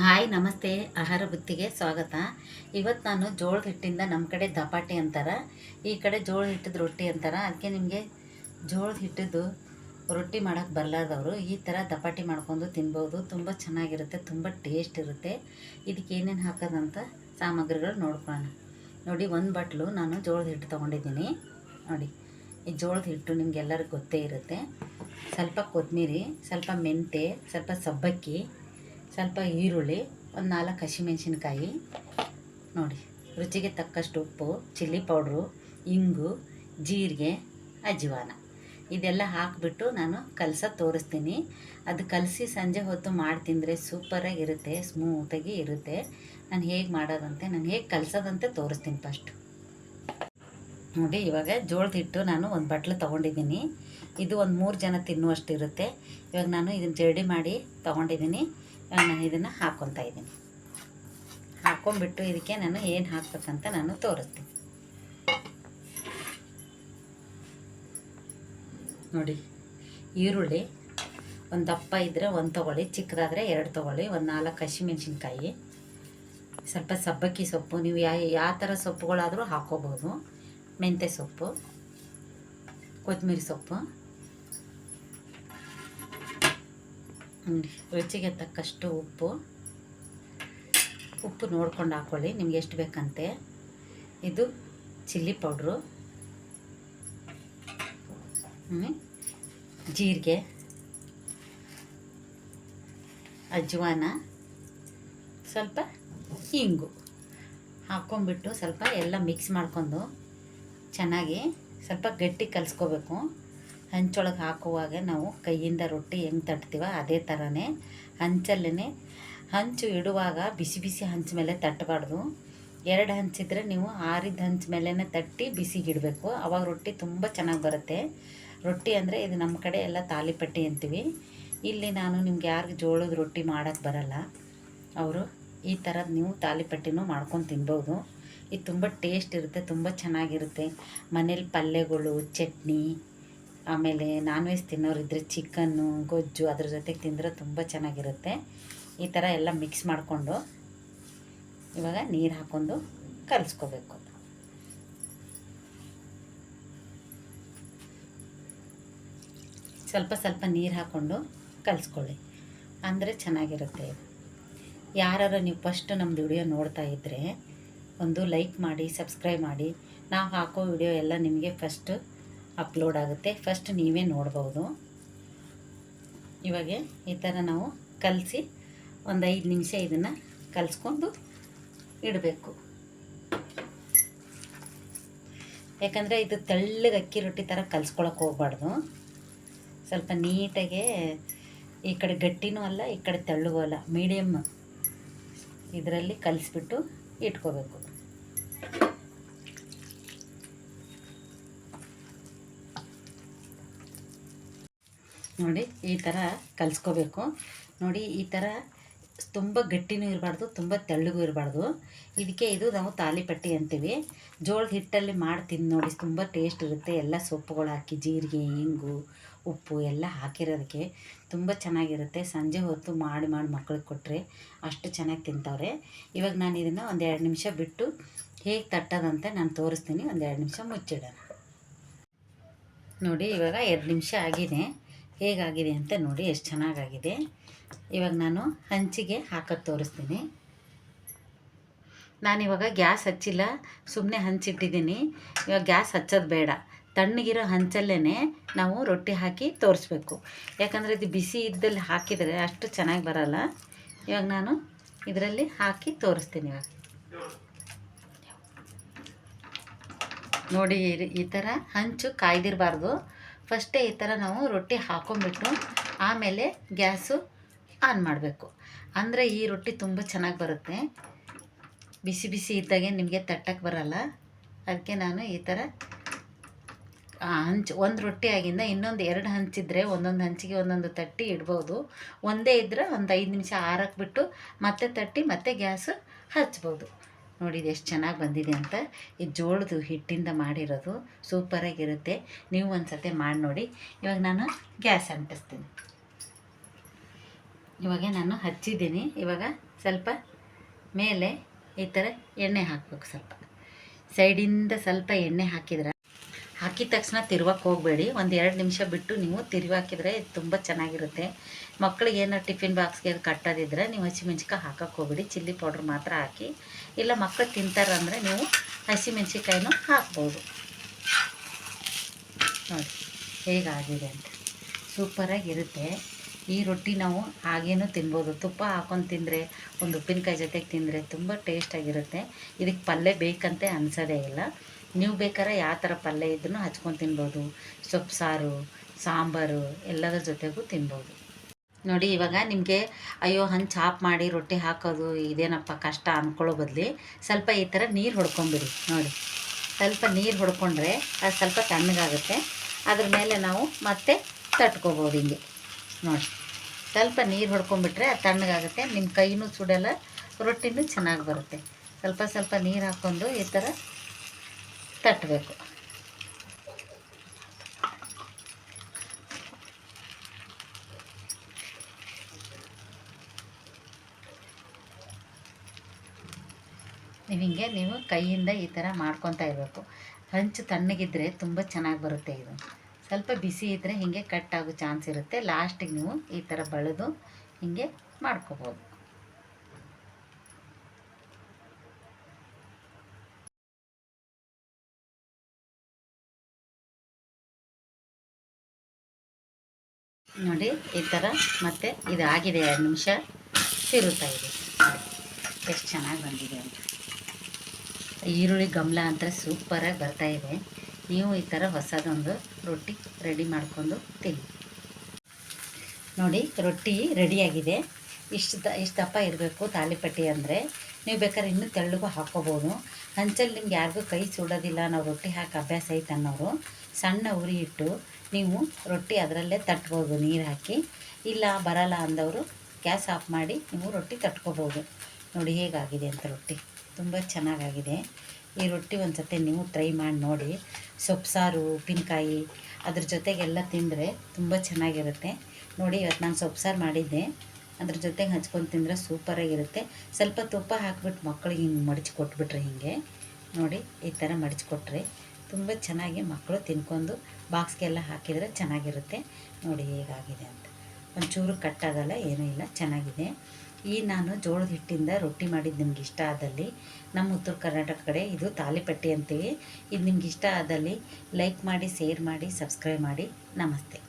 Hi, ನಮಸ್ತೆ. ಆಹಾರ ಬುತ್ತಿಗೆ ಸ್ವಾಗತ. ಇವತ್ತು ನಾನು ಜೋಳದ ಹಿಟ್ಟಿಂದ ನಮ್ಮ ಕಡೆ ದಪಾಟಿ ಅಂತಾರೆ. ಈ ಕಡೆ ಜೋಳ ಹಿಟ್ಟದ ರೊಟ್ಟಿ ಅಂತಾರೆ. ಅದಕ್ಕೆ ನಿಮಗೆ ಜೋಳದ ಹಿಟ್ಟದ್ದು ರೊಟ್ಟಿ ಮಾಡೋಕ್ಕೆ ಬರಲಾರ್ದವರು. ಈ ಥರ ದಪಾಟಿ ಮಾಡ್ಕೊಂಡು ತಿನ್ಬೋದು. ತುಂಬ ಚೆನ್ನಾಗಿರುತ್ತೆ, ತುಂಬ ಟೇಸ್ಟ್ ಇರುತ್ತೆ. ಇದಕ್ಕೆ ಏನೇನು ಹಾಕೋದಂತ ಸಾಮಗ್ರಿಗಳು ನೋಡ್ಕೊಳ್ಳೋಣ. ನೋಡಿ, ಒಂದು ಬಟ್ಲು ನಾನು ಜೋಳದ ಹಿಟ್ಟು ತೊಗೊಂಡಿದ್ದೀನಿ. ನೋಡಿ, ಈ ಜೋಳದ ಹಿಟ್ಟು ನಿಮಗೆಲ್ಲರಿಗೂ ಗೊತ್ತೇ ಇರುತ್ತೆ. ಸ್ವಲ್ಪ ಕೊತ್ತಂಬರಿ ಸ್ವಲ್ಪ ಮೆಂತೆ ಸ್ವಲ್ಪ ಸಬ್ಬಕ್ಕಿ ಸ್ವಲ್ಪ ಈರುಳ್ಳಿ, ಒಂದು ನಾಲ್ಕು ಹಸಿಮೆಣಸಿನ್ಕಾಯಿ. ನೋಡಿ, ರುಚಿಗೆ ತಕ್ಕಷ್ಟು ಉಪ್ಪು, ಚಿಲ್ಲಿ ಪೌಡ್ರು, ಇಂಗು, ಜೀರಿಗೆ ಅಜ್ವಾನ ಇದೆಲ್ಲ ಹಾಕಿಬಿಟ್ಟು ನಾನು ಕಲಸ ತೋರಿಸ್ತೀನಿ. ಅದು ಕಲಸಿ ಸಂಜೆ ಹೊತ್ತು ಮಾಡಿ ತಿಂದರೆ ಸೂಪರಾಗಿ ಇರುತ್ತೆ, ಸ್ಮೂತಾಗಿ ಇರುತ್ತೆ. ನಾನು ಹೇಗೆ ಮಾಡೋದಂತೆ, ನಾನು ಹೇಗೆ ಕಲಸೋದಂತೆ ತೋರಿಸ್ತೀನಿ ಫಸ್ಟು. ನೋಡಿ, ಇವಾಗ ಜೋಳದ ಹಿಟ್ಟು ನಾನು ಒಂದು ಬಟ್ಲು ತೊಗೊಂಡಿದ್ದೀನಿ. ಇದು ಒಂದು ಮೂರು ಜನ ತಿನ್ನುವಷ್ಟು ಇರುತ್ತೆ ಇವಾಗ ನಾನು ಇದನ್ನು ಜರಡಿ ಮಾಡಿ ತೊಗೊಂಡಿದ್ದೀನಿ. ನಾನು ಇದನ್ನು ಹಾಕ್ಕೊತಾ ಇದ್ದೀನಿ. ಹಾಕ್ಕೊಂಡ್ಬಿಟ್ಟು ಇದಕ್ಕೆ ನಾನು ಏನು ಹಾಕ್ಬೇಕಂತ ನಾನು ತೋರಿಸ್ತೀನಿ. ನೋಡಿ, ಈರುಳ್ಳಿ ಒಂದು ದಪ್ಪ ಇದ್ದರೆ ಒಂದು ತೊಗೊಳ್ಳಿ, ಚಿಕ್ಕದಾದರೆ ಎರಡು ತೊಗೊಳ್ಳಿ, ಒಂದು ನಾಲ್ಕು ಹಸಿಮೆಣ್ಸಿನ್ಕಾಯಿ, ಸ್ವಲ್ಪ ಸಬ್ಬಕ್ಕಿ ಸೊಪ್ಪು, ನೀವು ಯಾ, ಯಾವ ಥರ ಸೊಪ್ಪುಗಳಾದರೂ ಹಾಕ್ಕೋಬೋದು ಮೆಂತ್ಯ ಸೊಪ್ಪು ಕೊತ್ತಂಬರಿ ಸೊಪ್ಪು. ರುಚಿಗೆ ತಕ್ಕಷ್ಟು ಉಪ್ಪು. ಉಪ್ಪು ನೋಡ್ಕೊಂಡು ಹಾಕ್ಕೊಳ್ಳಿ ನಿಮ್ಗೆ ಎಷ್ಟು ಬೇಕಂತೆ. ಇದು ಚಿಲ್ಲಿ ಪೌಡ್ರು. ಜೀರಿಗೆ. ಅಜ್ವಾನ. ಸ್ವಲ್ಪ ಹಿಂಗು. ಹಾಕ್ಕೊಂಬಿಟ್ಟು ಸ್ವಲ್ಪ ಎಲ್ಲ ಮಿಕ್ಸ್ ಮಾಡ್ಕೊಂಡು ಚೆನ್ನಾಗಿ ಸ್ವಲ್ಪ ಗಟ್ಟಿ ಕಲಿಸ್ಕೋಬೇಕು. ಹಂಚೊಳಗೆ ಹಾಕುವಾಗ ನಾವು ಕೈಯಿಂದ ರೊಟ್ಟಿ ಹೆಂಗೆ ತಟ್ತೀವ ಅದೇ ಥರನೇ ಹಂಚಲ್ಲೇ ಹಂಚು ಇಡುವಾಗ ಬಿಸಿ ಬಿಸಿ ಹಂಚ ಮೇಲೆ ತಟ್ಟಬಾರ್ದು ಎರಡು ಹಂಚಿದ್ರೆ ನೀವು ಆರಿದ ಹಂಚು ಮೇಲೇ ತಟ್ಟಿ ಬಿಸಿಗಿಡಬೇಕು ಆವಾಗ ರೊಟ್ಟಿ ತುಂಬ ಚೆನ್ನಾಗಿ ಬರುತ್ತೆ. ರೊಟ್ಟಿ ಅಂದರೆ ಇದು ನಮ್ಮ ಕಡೆ ಎಲ್ಲ ತಾಲಿಪಟ್ಟಿ ಅಂತೀವಿ. ಇಲ್ಲಿ ನಾನು ನಿಮ್ಗೆ ಯಾರಿಗೆ ಜೋಳದ ರೊಟ್ಟಿ ಮಾಡೋಕ್ಕೆ ಬರಲ್ಲ. ಅವರು ಈ ಥರದ್ದು ನೀವು ತಾಲಿಪಟ್ಟಿನೂ ಮಾಡ್ಕೊಂಡು ತಿನ್ಬೋದು. ಇದು ತುಂಬ ಟೇಸ್ಟ್ ಇರುತ್ತೆ, ತುಂಬ ಚೆನ್ನಾಗಿರುತ್ತೆ. ಮನೇಲಿ ಪಲ್ಯಗಳು, ಚಟ್ನಿ ಆಮೇಲೆ ನಾನ್ ವೆಜ್ ತಿನ್ನೋರಿದ್ರೆ ಚಿಕನ್ನು ಗೊಜ್ಜು ಅದ್ರ ಜೊತೆಗೆ ತಿಂದರೆ ತುಂಬ ಚೆನ್ನಾಗಿರುತ್ತೆ. ಈ ಥರ ಎಲ್ಲ ಮಿಕ್ಸ್ ಮಾಡಿಕೊಂಡು ಇವಾಗ ನೀರು ಹಾಕ್ಕೊಂಡು ಕಲಿಸ್ಕೋಬೇಕು. ಸ್ವಲ್ಪ ಸ್ವಲ್ಪ ನೀರು ಹಾಕ್ಕೊಂಡು ಕಲಿಸ್ಕೊಳ್ಳಿ. ಅಂದರೆ ಚೆನ್ನಾಗಿರುತ್ತೆ ಯಾರು ನೀವು ಫಸ್ಟ್ ನಮ್ಮದು ವಿಡಿಯೋ ನೋಡ್ತಾ ಇದ್ದರೆ ಒಂದು ಲೈಕ್ ಮಾಡಿ ಸಬ್ಸ್ಕ್ರೈಬ್ ಮಾಡಿ. ನಾವು ಹಾಕೋ ವಿಡಿಯೋ ಎಲ್ಲ ನಿಮಗೆ ಫಸ್ಟ್ ಅಪ್ಲೋಡ್ ಆಗುತ್ತೆ. ಫಸ್ಟ್ ನೀವೇ ನೋಡ್ಬೋದು. ಇವಾಗ ಈ ಥರ ನಾವು ಕಲಸಿ ಒಂದು ಐದು ನಿಮಿಷ ಇದನ್ನು ಕಲಿಸ್ಕೊಂಡು ಇಡಬೇಕು. ಯಾಕಂದರೆ ಇದು ತೆಳ್ಳಗೆ ಅಕ್ಕಿ ರೊಟ್ಟಿ ಥರ ಕಲ್ಸ್ಕೊಳಕ್ಕೆ ಹೋಗ್ಬಾರ್ದು. ಸ್ವಲ್ಪ ನೀಟಾಗೆ ಈ ಕಡೆ ಗಟ್ಟಿನೂ ಅಲ್ಲ, ಈ ಕಡೆ ತೆಳ್ಳಗೂ ಅಲ್ಲ. ಮೀಡಿಯಮ್ ಇದರಲ್ಲಿ ಕಲಿಸ್ಬಿಟ್ಟು ಇಟ್ಕೋಬೇಕು. ನೋಡಿ, ಈ ಥರ ಕಲಿಸ್ಕೋಬೇಕು. ನೋಡಿ, ಈ ಥರ ತುಂಬ ಗಟ್ಟಿನೂ ಇರಬಾರ್ದು, ತುಂಬ ತೆಳ್ಳಗೂ ಇರಬಾರ್ದು. ಇದಕ್ಕೆ ಇದು ನಾವು ತಾಲಿಪಟ್ಟಿ ಅಂತೀವಿ. ಜೋಳದ ಹಿಟ್ಟಲ್ಲಿ ಮಾಡಿ ತಿಂದು ನೋಡಿ, ತುಂಬ ಟೇಸ್ಟ್ ಇರುತ್ತೆ. ಎಲ್ಲ ಸೊಪ್ಪುಗಳು ಹಾಕಿ, ಜೀರಿಗೆ, ಇಂಗು, ಉಪ್ಪು ಎಲ್ಲ ಹಾಕಿರೋದಕ್ಕೆ ತುಂಬ ಚೆನ್ನಾಗಿರುತ್ತೆ. ಸಂಜೆ ಹೊತ್ತು ಮಾಡಿ ಮಾಡಿ ಮಕ್ಳಿಗೆ ಕೊಟ್ಟರೆ ಅಷ್ಟು ಚೆನ್ನಾಗಿ ತಿಂತವ್ರೆ. ಇವಾಗ ನಾನು ಇದನ್ನು ಒಂದು ಎರಡು ನಿಮಿಷ ಬಿಟ್ಟು ಹೇಗೆ ತಟ್ಟೋದಂತ ನಾನು ತೋರಿಸ್ತೀನಿ. ಒಂದು ಎರಡು ನಿಮಿಷ ಮುಚ್ಚಿಡೋಣ. ನೋಡಿ, ಇವಾಗ ಎರಡು ನಿಮಿಷ ಆಗಿದೆ. ಹೇಗಾಗಿದೆ ಅಂತ ನೋಡಿ, ಎಷ್ಟು ಚೆನ್ನಾಗಾಗಿದೆ. ಇವಾಗ ನಾನು ಹಂಚಿಗೆ ಹಾಕೋದು ತೋರಿಸ್ತೀನಿ. ನಾನಿವಾಗ ಗ್ಯಾಸ್ ಹಚ್ಚಿಲ್ಲ ಸುಮ್ಮನೆ ಹಂಚಿಟ್ಟಿದ್ದೀನಿ. ಇವಾಗ ಗ್ಯಾಸ್ ಹಚ್ಚೋದು ಬೇಡ. ತಣ್ಣಗಿರೋ ಹಂಚಲ್ಲೇ ನಾವು ರೊಟ್ಟಿ ಹಾಕಿ ತೋರಿಸ್ಬೇಕು. ಯಾಕಂದರೆ ಇದು ಬಿಸಿ ಇದ್ದಲ್ಲಿ ಹಾಕಿದರೆ ಅಷ್ಟು ಚೆನ್ನಾಗಿ ಬರಲ್ಲ. ಇವಾಗ ನಾನು ಇದರಲ್ಲಿ ಹಾಕಿ ತೋರಿಸ್ತೀನಿ ಇವಾಗ. ನೋಡಿ ಈ- ಥರ ಹಂಚು ಕಾಯ್ದಿರಬಾರ್ದು. ಫಸ್ಟೇ ಈ ಥರ ನಾವು ರೊಟ್ಟಿ ಹಾಕೊಂಡ್ಬಿಟ್ಟು ಆಮೇಲೆ ಗ್ಯಾಸು ಆನ್ ಮಾಡಬೇಕು. ಅಂದರೆ ಈ ರೊಟ್ಟಿ ತುಂಬ ಚೆನ್ನಾಗಿ ಬರುತ್ತೆ. ಬಿಸಿ ಬಿಸಿ ಇದ್ದಾಗೆ ನಿಮಗೆ ತಟ್ಟಕ್ಕೆ ಬರಲ್ಲ. ಅದಕ್ಕೆ ನಾನು ಈ ಥರ ಹಂಚು, ಒಂದು ರೊಟ್ಟಿ ಆಗಿಂದ ಇನ್ನೊಂದು ಎರಡು ಹಂಚಿದ್ರೆ ಒಂದೊಂದು ಹಂಚಿಗೆ ಒಂದೊಂದು ತಟ್ಟಿ ಇಡ್ಬೋದು. ಒಂದೇ ಇದ್ದರೆ ಒಂದು ಐದು ನಿಮಿಷ ಆರಕ್ಕೆ ಬಿಟ್ಟು ಮತ್ತೆ ತಟ್ಟಿ ಮತ್ತೆ ಗ್ಯಾಸು ಹಚ್ಬೋದು. ನೋಡಿ ಇದು ಎಷ್ಟು ಚೆನ್ನಾಗಿ ಬಂದಿದೆ ಅಂತ. ಈ ಜೋಳದ ಹಿಟ್ಟಿಂದ ಮಾಡಿರೋದು ಸೂಪರಾಗಿರುತ್ತೆ ನೀವು ಒಂದು ಸತಿ ಮಾಡಿ ನೋಡಿ. ಇವಾಗ ನಾನು ಗ್ಯಾಸ್ ಅಂಟಿಸ್ತೀನಿ. ಇವಾಗ ನಾನು ಹಚ್ಚಿದ್ದೀನಿ. ಇವಾಗ ಸ್ವಲ್ಪ ಮೇಲೆ ಈ ಥರ ಎಣ್ಣೆ ಹಾಕಬೇಕು ಸ್ವಲ್ಪ. ಸೈಡಿಂದ ಸ್ವಲ್ಪ ಎಣ್ಣೆ ಹಾಕಿದ್ರೆ ಹಾಕಿದ ತಕ್ಷಣ ತಿರುವಕ್ಕೆ ಹೋಗಬೇಡಿ. ಒಂದು ಎರಡು ನಿಮಿಷ ಬಿಟ್ಟು ನೀವು ತಿರುವಿ ಹಾಕಿದರೆ ತುಂಬ ಚೆನ್ನಾಗಿರುತ್ತೆ. ಮಕ್ಕಳಿಗೆ ಏನೋ ಟಿಫಿನ್ ಬಾಕ್ಸ್ಗೆ ಅದು ಕಟ್ಟೋದಿದ್ರೆ ನೀವು ಹಸಿಮೆಣ್ಸಿಕಾಯಿ ಹಾಕಕ್ಕೆ ಹೋಗಬೇಡಿ. ಚಿಲ್ಲಿ ಪೌಡ್ರ್ ಮಾತ್ರ ಹಾಕಿ. ಇಲ್ಲ ಮಕ್ಕಳು ತಿಂತಾರಂದರೆ ನೀವು ಹಸಿಮೆಣ್ಸಿಕಾಯಿನೂ ಹಾಕ್ಬೋದು. ನೋಡಿ, ಹೇಗಾಗಿದೆ ಅಂತ. ಸೂಪರಾಗಿರುತ್ತೆ ಈ ರೊಟ್ಟಿ ನಾವು ಹಾಗೇನೂ ತಿನ್ಬೋದು. ತುಪ್ಪ ಹಾಕೊಂಡು ತಿಂದರೆ, ಒಂದು ಉಪ್ಪಿನಕಾಯಿ ಜೊತೆಗೆ ತಿಂದರೆ ತುಂಬ ಟೇಸ್ಟಾಗಿರುತ್ತೆ ಇದಕ್ಕೆ ಪಲ್ಯ ಬೇಕಂತೆ ಅನಿಸೋದೇ ಇಲ್ಲ. ನೀವು ಬೇಕಾದ್ರೆ ಯಾವ ಥರ ಪಲ್ಯ ಇದ್ರೂ ಹಚ್ಕೊಂಡು ತಿನ್ಬೋದು. ಸೊಪ್ಪು, ಸಾರು, ಸಾಂಬಾರು ಎಲ್ಲದರ ಜೊತೆಗೂ ತಿನ್ಬೋದು. ನೋಡಿ, ಇವಾಗ ನಿಮಗೆ, ಅಯ್ಯೋ, ಹಂಗೆ ಚಾಪ್ ಮಾಡಿ ರೊಟ್ಟಿ ಹಾಕೋದು ಇದೇನಪ್ಪ ಕಷ್ಟ ಅಂದ್ಕೊಳ್ಳೋ ಬದಲಿ ಸ್ವಲ್ಪ ಈ ಥರ ನೀರು ಹೊಡ್ಕೊಂಬಿಡಿ. ನೋಡಿ, ಸ್ವಲ್ಪ ನೀರು ಹೊಡ್ಕೊಂಡ್ರೆ ಅದು ಸ್ವಲ್ಪ ತಣ್ಣಗಾಗುತ್ತೆ. ಅದ್ರ ಮೇಲೆ ನಾವು ಮತ್ತೆ ತಟ್ಕೋಬೋದು ಹಿಂಗೆ. ನೋಡಿ, ಸ್ವಲ್ಪ ನೀರು ಹೊಡ್ಕೊಂಬಿಟ್ರೆ ಅದು ತಣ್ಣಗಾಗುತ್ತೆ. ನಿಮ್ಮ ಕೈನೂ ಸುಡಲ್ಲ, ರೊಟ್ಟಿನೂ ಚೆನ್ನಾಗಿ ಬರುತ್ತೆ. ಸ್ವಲ್ಪ ಸ್ವಲ್ಪ ನೀರು ಹಾಕ್ಕೊಂಡು ಈ ಥರ ತಟ್ಟಬೇಕು. ನೀವು ಹಿಂಗೆ ನೀವು ಕೈಯಿಂದ ಈ ಥರ ಮಾಡ್ಕೊತಾ ಇರಬೇಕು. ಹಂಚು ತಣ್ಣಗಿದ್ರೆ ತುಂಬ ಚೆನ್ನಾಗಿ ಬರುತ್ತೆ ಇದು. ಸ್ವಲ್ಪ ಬಿಸಿ ಇದ್ದರೆ ಹೀಗೆ ಕಟ್ ಆಗೋ ಚಾನ್ಸ್ ಇರುತ್ತೆ. ಲಾಸ್ಟಿಗೆ ನೀವು ಈ ಥರ ಬಳಿದು ಹೀಗೆ ಮಾಡ್ಕೋಬೋದು. ನೋಡಿ, ಈ ಥರ ಮತ್ತೆ ಇದು ಆಗಿದೆ ಎರಡು ನಿಮಿಷ ತಿರುತ್ತಾ ಇದೆ. ಎಷ್ಟು ಚೆನ್ನಾಗಿ ಬಂದಿದೆ ಅಂತ. ಈರುಳ್ಳಿ ಗಮಲ ಅಂತ ಸೂಪರಾಗಿ ಬರ್ತಾ ಇದೆ. ನೀವು ಈ ಥರ ಹೊಸದೊಂದು ರೊಟ್ಟಿ ರೆಡಿ ಮಾಡಿಕೊಂಡು ತಿನ್ನಿ. ನೋಡಿ, ರೊಟ್ಟಿ ರೆಡಿಯಾಗಿದೆ ಇಷ್ಟು ದ, ಇಷ್ಟು ದಪ್ಪ ಇರಬೇಕು ತಾಲಿಪಟ್ಟಿ ಅಂದರೆ. ನೀವು ಬೇಕಾದ್ರೆ ಇನ್ನೂ ತೆಳ್ಳಗೂ ಹಾಕ್ಕೋಬೋದು. ಹಂಚಲ್ಲಿ ನಿಮ್ಗೆ ಯಾರಿಗೂ ಕೈ ಸುಡೋದಿಲ್ಲ ನಾವು ರೊಟ್ಟಿ ಹಾಕಿ ಅಭ್ಯಾಸ ಐತೆ ಅನ್ನೋರು, ಸಣ್ಣ ಉರಿ ಇಟ್ಟು ನೀವು ರೊಟ್ಟಿ ಅದರಲ್ಲೇ ತಟ್ಬೋದು, ನೀರು ಹಾಕಿ. ಇಲ್ಲ ಬರಲ್ಲ ಅಂದವರು ಗ್ಯಾಸ್ ಆಫ್ ಮಾಡಿ ನೀವು ರೊಟ್ಟಿ ತಟ್ಕೋಬೋದು. ನೋಡಿ ಹೇಗಾಗಿದೆ ಅಂತ ರೊಟ್ಟಿ. ತುಂಬ ಚೆನ್ನಾಗಾಗಿದೆ. ಈ ರೊಟ್ಟಿ ಒಂದು ಸತಿ ನೀವು ಟ್ರೈ ಮಾಡಿ ನೋಡಿ. ಸೊಪ್ಪು ಉಪ್ಪಿನಕಾಯಿ ಅದ್ರ ಜೊತೆಗೆಲ್ಲ ತಿಂದರೆ ತುಂಬ ಚೆನ್ನಾಗಿರುತ್ತೆ. ನೋಡಿ ಇವತ್ತು ನಾನು ಸೊಪ್ಪು ಸಾರು ಮಾಡಿದ್ದೆ. ಅದ್ರ ಜೊತೆಗೆ ಹಚ್ಕೊಂಡು ತಿಂದರೆ ಸೂಪರಾಗಿರುತ್ತೆ. ಸ್ವಲ್ಪ ತುಪ್ಪ ಹಾಕ್ಬಿಟ್ಟು ಮಕ್ಕಳಿಗೆ ಹಿಂಗೆ ಮಡಚಿ ಕೊಟ್ಬಿಟ್ರೆ ಹೀಗೆ. ನೋಡಿ ಈ ಥರ ಮಡಚಿಕೊಟ್ರೆ ತುಂಬ ಚೆನ್ನಾಗಿ ಮಕ್ಕಳು ತಿನ್ಕೊಂಡು ಬಾಕ್ಸ್ಗೆಲ್ಲ ಹಾಕಿದರೆ ಚೆನ್ನಾಗಿರುತ್ತೆ. ನೋಡಿ ಹೇಗಾಗಿದೆ ಅಂತ. ಒಂಚೂರು ಕಟ್ಟಾಗಲ್ಲ, ಏನೂ ಇಲ್ಲ, ಚೆನ್ನಾಗಿದೆ. ಈ ನಾನು ಜೋಳದ ಹಿಟ್ಟಿಂದ ರೊಟ್ಟಿ ಮಾಡಿದ್ದು ನಿಮ್ಗೆ ಇಷ್ಟ ಆದಲ್ಲಿ, ನಮ್ಮ ಉತ್ತರ ಕರ್ನಾಟಕ ಕಡೆ ಇದು ತಾಲಿಪಟ್ಟಿ ಅಂತೀವಿ. ಇದು ನಿಮ್ಗೆ ಇಷ್ಟ ಆದಲ್ಲಿ ಲೈಕ್ ಮಾಡಿ, ಶೇರ್ ಮಾಡಿ, ಸಬ್ಸ್ಕ್ರೈಬ್ ಮಾಡಿ. ನಮಸ್ತೆ.